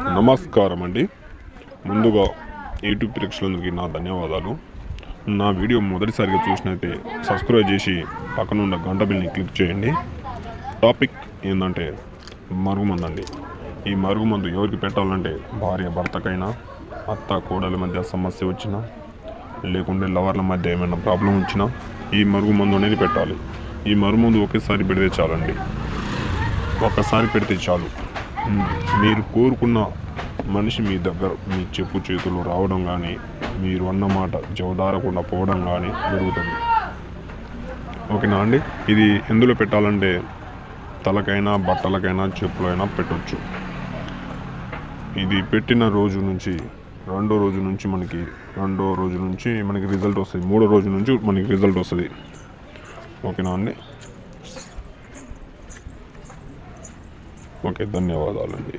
నమస్కారం అండి ముందుగా యూట్యూబ్ ప్రేక్షకులందరికీ నా ధన్యవాదాలు. నా వీడియో మొదటిసారిగా చూసినైతే సబ్స్క్రైబ్ చేసి పక్కన ఉన్న గంట బిల్ని క్లిక్ చేయండి. టాపిక్ ఏంటంటే మరుగుమందు అండి ఈ మరుగుమందు ఎవరికి పెట్టాలంటే భార్య భర్తకైనా అత్త కోడల మధ్య సమస్య వచ్చినా లేకుంటే లవర్ల మధ్య ఏమైనా ప్రాబ్లం వచ్చినా ఈ మరుగుమందు అనేది పెట్టాలి. ఈ మరుగుమందు ఒకేసారి పెడితే చాలండి. ఒక్కసారి పెడితే చాలు. మీరు కోరుకున్న మనిషి మీ దగ్గర మీ చెప్పు చేతులు రావడం కానీ మీరు అన్నమాట జవదారకుండా పోవడం కానీ జరుగుతుంది. ఓకేనా అండి? ఇది ఎందులో పెట్టాలంటే తలకైనా బట్టలకైనా చెప్పులైనా పెట్టచ్చు. ఇది పెట్టిన రోజు నుంచి రెండో రోజు నుంచి మనకి రెండో రోజు నుంచి మనకి రిజల్ట్ వస్తుంది. మూడో రోజు నుంచి మనకి రిజల్ట్ వస్తుంది. ఓకేనా అండి? ఓకే ధన్యవాదాలండి